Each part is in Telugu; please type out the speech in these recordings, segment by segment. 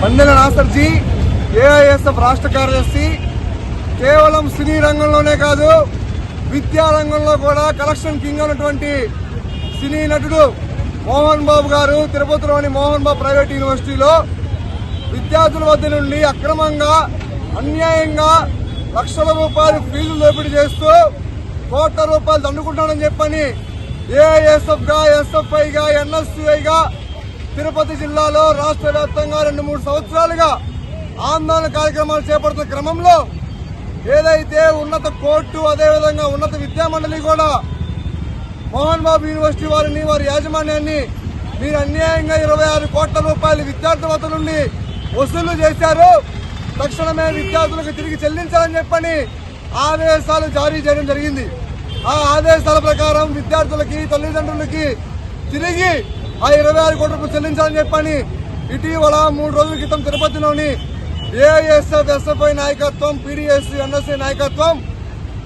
మందెల నాసర్జీ ఏఐఎస్ఎఫ్ రాష్ట్ర కార్యదర్శి కేవలం సినీ రంగంలోనే కాదు విద్యా రంగంలో కూడా కలెక్షన్ కింగ్ ఉన్నటువంటి సినీ నటుడు మోహన్ బాబు గారు తిరుపతిలోని మోహన్ బాబు ప్రైవేట్ యూనివర్సిటీలో విద్యార్థుల వద్ద నుండి అక్రమంగా అన్యాయంగా లక్షల రూపాయలు ఫీజులు దోపిడీ చేస్తూ కోట్ల రూపాయలు దండుకుంటానని చెప్పని ఏఐఎస్ఎఫ్గా ఎస్ఎఫ్ఐగా ఎస్ఎఫ్ఐ తిరుపతి జిల్లాలో రాష్ట్ర వ్యాప్తంగా రెండు మూడు సంవత్సరాలుగా ఆందోళన కార్యక్రమాలు చేపడుతున్న క్రమంలో ఏదైతే ఉన్నత కోర్టు అదేవిధంగా ఉన్నత విద్యామండలి కూడా మోహన్ బాబు యూనివర్సిటీ వారిని వారి యాజమాన్యాన్ని మీరు అన్యాయంగా ఇరవై ఆరు కోట్ల రూపాయలు విద్యార్థుల వద్ద నుండి వసూలు చేశారు. తక్షణమే విద్యార్థులకు తిరిగి చెల్లించాలని చెప్పని ఆదేశాలు జారీ చేయడం జరిగింది. ఆ ఆదేశాల ప్రకారం విద్యార్థులకి తల్లిదండ్రులకి తిరిగి ఆ ఇరవై ఆరు కోట్ల రూపాయలు చెల్లించాలని చెప్పని ఇటీవల మూడు రోజుల క్రితం తిరుపతిలోని ఏఎస్ఎఫ్ ఎస్ఎఫ్ఐ నాయకత్వం పీడీఎస్ ఎన్ఎస్ఐ నాయకత్వం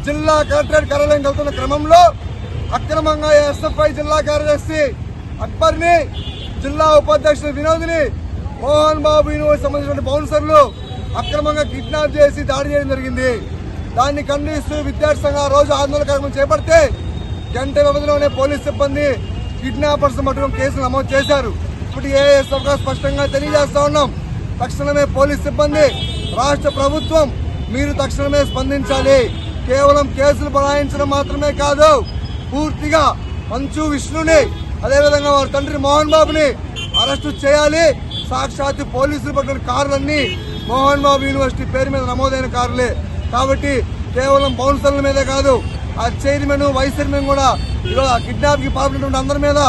జిల్లా కలెక్టరేట్ కార్యాలయం కలుతున్న క్రమంలో అక్రమంగా ఎస్ఎఫ్ఐ జిల్లా కార్యదర్శి అక్బర్ని జిల్లా ఉపాధ్యక్షుడు వినోద్ని మోహన్ బాబు యూనివర్సిటీ సంబంధించిన బౌన్సర్లు అక్రమంగా కిడ్నాప్ చేసి దాడి చేయడం జరిగింది. దాన్ని ఖండిస్తూ విద్యార్థి సంఘం ఆ రోజు ఆందోళన కార్యక్రమం చేపడితే గంట వ్యవధిలోనే పోలీస్ సిబ్బంది కిడ్నాపర్స్ మటుకు కేసులు నమోదు చేశారు. ఇప్పుడు ఏఎస్ఎఫ్గా స్పష్టంగా తెలియజేస్తా ఉన్నాం. తక్షణమే పోలీస్ సిబ్బంది రాష్ట్ర ప్రభుత్వం మీరు తక్షణమే స్పందించాలి. కేవలం కేసులు బలాయించడం మాత్రమే కాదు పూర్తిగా మంచు విష్ణుని అదేవిధంగా వారి తండ్రి మోహన్ బాబుని అరెస్టు చేయాలి. సాక్షాత్ పోలీసులు పట్టిన కార్లన్నీ మోహన్ బాబు యూనివర్సిటీ పేరు మీద నమోదైన కార్లే. కాబట్టి కేవలం బౌన్సర్ల మీదే కాదు ఆ చైర్మన్ వైస్ చైర్మన్ కూడా ఈరోజు ఆ కిడ్నాప్కి పాల్పడినటువంటి అందరి మీద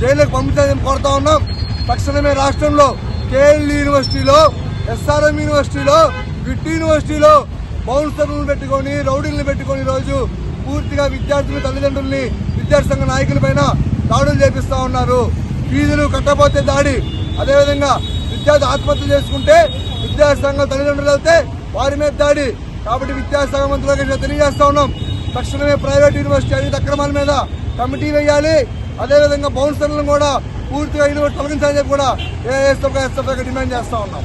జైలుకు పంపించాలని కోరుతా ఉన్నాం. తక్షణమే రాష్ట్రంలో కేఎల్ యూనివర్సిటీలో ఎస్ఆర్ఎం యూనివర్సిటీలో విట్ యూనివర్సిటీలో బౌన్సర్లను పెట్టుకొని రౌడీలను పెట్టుకొని రోజు పూర్తిగా విద్యార్థులు తల్లిదండ్రుల్ని విద్యార్థి సంఘ నాయకుల పైన దాడులు చేపిస్తూ ఉన్నారు. ఫీజులు కట్టపోతే దాడి. అదేవిధంగా విద్యార్థి ఆత్మహత్య చేసుకుంటే విద్యార్థి సంఘం తల్లిదండ్రులు వెళ్తే వారి మీద దాడి. కాబట్టి విద్యాసంఘ మంత్రులకు తెలియజేస్తా ఉన్నాం. తక్షణమే ప్రైవేట్ యూనివర్సిటీ అనేది అక్రమాల మీద కమిటీ వేయాలి. అదేవిధంగా బౌన్సర్లను కూడా పూర్తిగా యూనివర్సిటీ తొలగించాలని చెప్పి కూడా ఏఎస్ఎఫ్ డిమాండ్ చేస్తా ఉన్నాం.